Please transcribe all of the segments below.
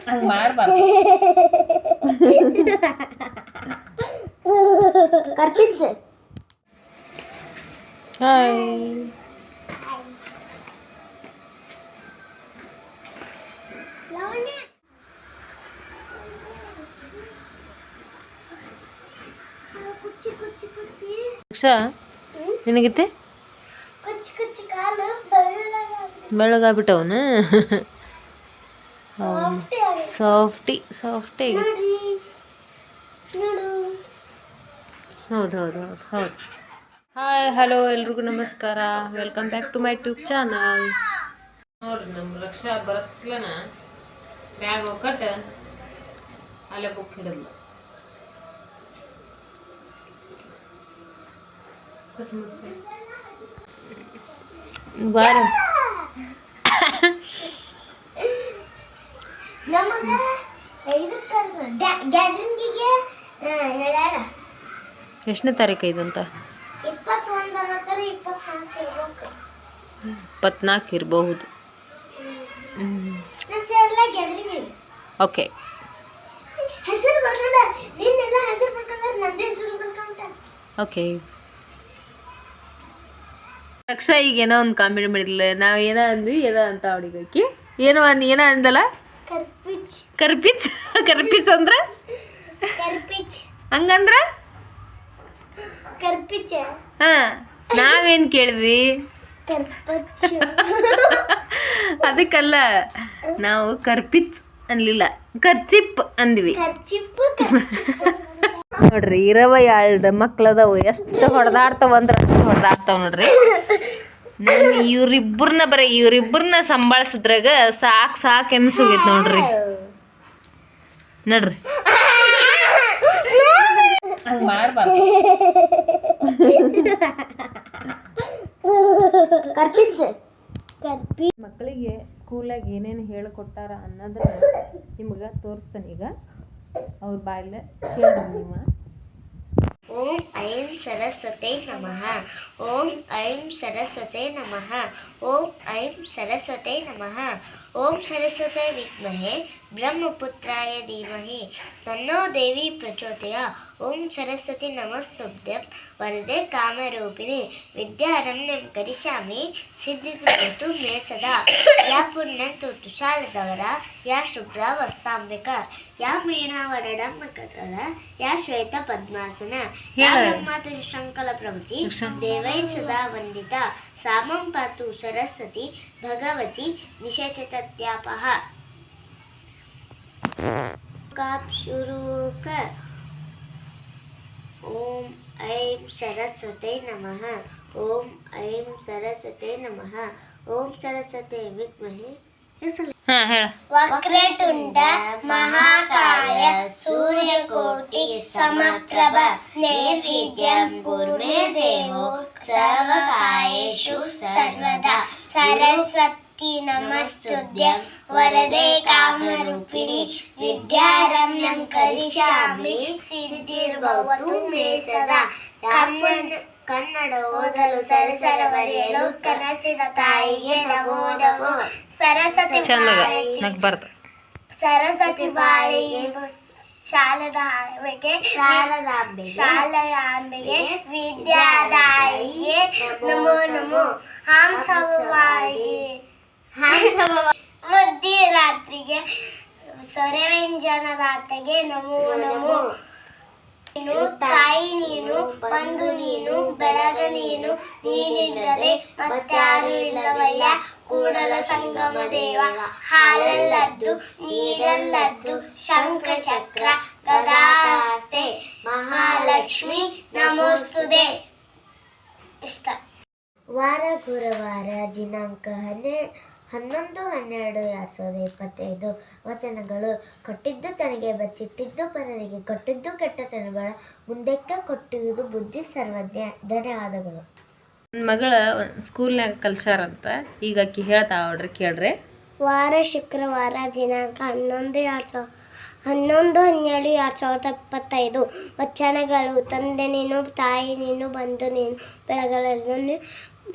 ಹಂಗೆ ಮಾಡಬಾರ್ದು ಕರ್ಪಿಚ್ಚು ಹಾಯ್ ಕುಚ್ಚಿ ಕುಚ್ಚಿ ಕುಚ್ಚಿ ರಕ್ಷಾ ನಿನಗಿತ್ತೆ ಕುಚ್ಚಿ ಸಾಫ್ಟ್ ಸಾಫ್ಟಿ ಹೌದು ಹೌದು ಹೌದು ಹೌದು. ಹಾಯ್ ಹಲೋ ಎಲ್ರಿಗೂ ನಮಸ್ಕಾರ. Welcome back to my tube channel ನೋಡ್ರಿ ನಮ್ಮ ರಕ್ಷಾ ಬರತ್ಲನ ಬ್ಯಾಗ್ ಒಕ್ಕಟ್ಟು ಅಲ್ಲೇ ಬುಕ್ ಹಿಡಿದ್ಲು. ಬಾರ ನಮಗ ಇದಕ್ಕೆ ಗ್ಯಾದರಿಂಗಿಗೆ ಹೇಳ್ಯಾರ. ಎಷ್ಟನೇ ತಾರೀಕು ಇದಂತ ಇಪ್ಪತ್ತೊಂದು ಅನ್ನತ್ತಾರ ಇಪ್ಪತ್ನಾಲ್ಕು ಇರ್ಬೇಕು. ಇಪ್ಪತ್ನಾಲ್ಕು ಇರಬಹುದು. ಓಕೆ. ಹೆಸರು ಬರ್ಕೊಂಡ ನಿನ್ನೆಲ್ಲ ಹೆಸರು ಬರ್ಕೊಂಡ್ರೆ ನಂದೇ ಹೆಸರು ಬರ್ಕೊಂಡ ಓಕೆ. ರಕ್ಷಾ ಈಗ ಏನೋ ಒಂದು ಕಾಮಿಡಿ ಮಾಡಿದ್ಲ. ನಾವು ಏನೋ ಅಂದ್ವಿ ಏನೋ ಅಂತ ಅವಳಿಗೆ ಏನೋ ಅಂದ್ ಏನೋ ಅಂದಲ್ಲ? ಕರ್ಪಿಚ್. ಕರ್ಪಿಚ್? ಕರ್ಪಿಚ್ ಅಂದ್ರ? ಕರ್ಪಿಚ್. ಹಂಗಂದ್ರ? ಕರ್ಪಿಚ. ಹಾ ನಾವೇನ್ ಕೇಳಿದ್ವಿ? ಅದಕ್ಕಲ್ಲ ನಾವು ಕರ್ಪಿಚ್ ಅನ್ಲಿಲ್ಲ ಕರ್ಚಿಪ್ ಅಂದ್ವಿ. ನೋಡ್ರಿ ಇರವ ಎರಡು ಮಕ್ಳದವು ಎಷ್ಟು ಹೊಡೆದಾಡ್ತಾವ ಅಂದ್ರೆ ಅಷ್ಟು ಹೊಡೆದಾಡ್ತಾವ ನೋಡ್ರಿ. ನಾನು ಇವ್ರಿಬ್ಬರನ್ನ ಬರೀ ಇವ್ರಿಬ್ಬರನ್ನ ಸಂಭಾಳಿಸಿದ್ರಾಗ ಸಾಕ್ ಸಾಕ್ ಎನ್ಸೋಗೈತೆ ನೋಡ್ರಿ. ನೋಡ್ರಿ. ಮಕ್ಕಳಿಗೆ ಸ್ಕೂಲಾಗ ಏನೇನು ಹೇಳಿಕೊಟ್ಟಾರ ಅನ್ನೋದನ್ನ ನಿಮ್ಗೆ ತೋರಿಸ್ತಾನೆ ಈಗ. ಅವ್ರ ಬಾಯಲ್ಲೇ ಕೇಳಿ ನೀವು. ಓಂ ಐಂ ಸರಸ್ವತೆ ನಮಃ. ಓಂ ಐಂ ಸರಸ್ವತೆ ನಮಃ. ಓಂ ಐಂ ಸರಸ್ವತೆ ನಮಃ. ಓಂ ಸರಸ್ವತೆ ವಿದ್ಮಹೆ, ಬ್ರಹ್ಮಪುತ್ರಾಯ ಧೀಮಹಿ. ತನ್ನೋ ದೇವಿ ಪ್ರಚೋದಯ. ಓಂ ಸರಸ್ವತಿ ನಮಸ್ತುಭ್ಯಂ. ವರದೆ ಕಾಮರೂಪಿಣಿ. ವಿದ್ಯಾರಣ್ಯಂ ಕರಿಷ್ಯಾಮಿ. ಸಿದ್ಧಿತು ಮೇ ಸದಾ. ಯಾ ಪುಣ್ಯಂತು ತುಷಾರದವರ. ಯಾ ಶುಭ್ರ ವಸ್ತಾಂಬಿಕ. ಯಾ ಮೀನಾವರಡಮ್ಮ ಕಟಲ ಯಾ ಶ್ವೇತ ಪದ್ಮಾಸನ. ಯಾ ಹೇಳು. ಬ್ರಹ್ಮಾತು ಶಂಕಲ ಪ್ರಭೃತಿ ರಕ್ಷಾ. ದೇವೈ ಸದಾ ವಂದಿತ ಸಾಮಂ ಪಾತು ಸರಸ್ವತಿ ಭಗವತಿ ನಿಶಚತತ್ಯಾಪಹ ಕಾಪ್ ಶುರು ಕರ್ ಓಂ ಐಂ ಸರಸ್ವತೆ ನಮಃ. ಓಂ ಐಂ ಸರಸ್ವತೆ ನಮಃ. ಓಂ ಸರಸ್ವತೆ ವಿದ್ಮಹೆ ಹೆಸರು ಹಾಂ ಹೇಳ ವಕ್ರತುಂಡ ಮಹಾಕಾಯ ಸೂರ್ಯಕೋಟಿ ಸಮಪ್ರಭ ನಿರ್ವಿದ್ಯಂ ಗುರುಮೇ ದೇವೋ ಸರ್ವಕಾಯೇಷು ಸರ್ವದಾ ಸರಸ್ವತಿ ನಮಸ್ತುದ್ಯಂ. ವರದೆ ಕಾಮರೂಪಿಣಿ. ವಿದ್ಯಾರಮ್ಯಂ ಕರಿಷ್ಯಾಮಿ ಸಿದ್ಧಿರ್ಭವತು ಮೇ ಸದಾ. ಕನ್ನಡ ಕನ್ನಡ ಓದಲು ಸರಸರ ಬರೆಯಲು ಕನಸಿನ ತಾಯಿಗೆ ನಮೋ ನಮೋ. ಸರಸ್ವತಿ ಸರಸ್ವತಿ ಬಾಯಿಗೆ ಶಾಲದ ಆಂಬೆಗೆ ಶಾಲದಾಂಬೆ ಶಾಲೆಯ ಆಂಬೆಗೆ ವಿದ್ಯಾದಾಯಿಗೆ ನಮೋ ನಮೋ ಹಾಂಸವಾಗಿ ಮಧ್ಯರಾತ್ರಿಗೆ ಸೊರೆವ್ಯಂಜನದಾತೆಗೆ ನಮೋ ನಮೋ. ನೀನು ತಾಯಿ ನೀನು ಬಂದು ನೀನು, ಬೆಳಗ ನೀನು, ನೀನಿಲ್ಲದೆ ಮತ್ತಾರು ಇಲ್ಲವಯ್ಯ, ಕೂಡಲ ಸಂಗಮ ದೇವ. ಹಾಲಲ್ಲದ್ದು, ನೀರಲ್ಲದ್ದು ಶಂಖ ಚಕ್ರ ಗದಾಸ್ತೆ ಮಹಾಲಕ್ಷ್ಮಿ, ನಮೋಸ್ತುದೆ. ಇಷ್ಟ. ವಾರ ಗುರುವಾರ ದಿನಾಂಕ ಹನ್ನೆರಡು ಹನ್ನೊಂದು ಹನ್ನೆರಡು ಎರಡು ಸಾವಿರದ ಇಪ್ಪತ್ತೈದು ವಚನಗಳು. ಕೊಟ್ಟಿದ್ದು ತನಗೆ ಬಚ್ಚಿಟ್ಟಿದ್ದು ಪರರಿಗೆ ಕೊಟ್ಟಿದ್ದು ಕೆಟ್ಟತನಗಳ ಮುಂದಕ್ಕೆ ಕೊಟ್ಟಿರುವುದು ಬುದ್ಧಿ ಸರ್ವಜ್ಞ. ಧನ್ಯವಾದಗಳು. ನನ್ನ ಮಗಳ ಸ್ಕೂಲ್ನಾಗ ಕಲ್ಸಾರಂತ ಈಗ ಆಕಿ ಹೇಳ್ತಾ ನೋಡ್ರಿ ಕೇಳ್ರಿ. ವಾರ ಶುಕ್ರವಾರ ದಿನಾಂಕ ಹನ್ನೊಂದು ಎರಡು ಸಾವಿರ ಹನ್ನೊಂದು ಹನ್ನೆರಡು ಎರಡು ಸಾವಿರದ ಇಪ್ಪತ್ತೈದು ವಚನಗಳು. ತಂದೆ ನೀನು ತಾಯಿ ನೀನು ಬಂದು ನೀನು ಬೆಳಗಲನ್ನು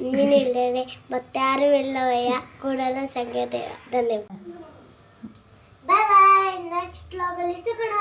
ನೀನು ಇಲ್ಲದೆ ಮತ್ತಾರು ಇಲ್ಲವಯ್ಯ ಕೂಡಲ ಸಂಗತಿ ಧನ್ಯವಾದ ಬಾಯ್ ಬಾಯ್ ನೆಕ್ಸ್ಟ್ ಲಾಗಲ್ಲಿ ಸಿಗೋಣ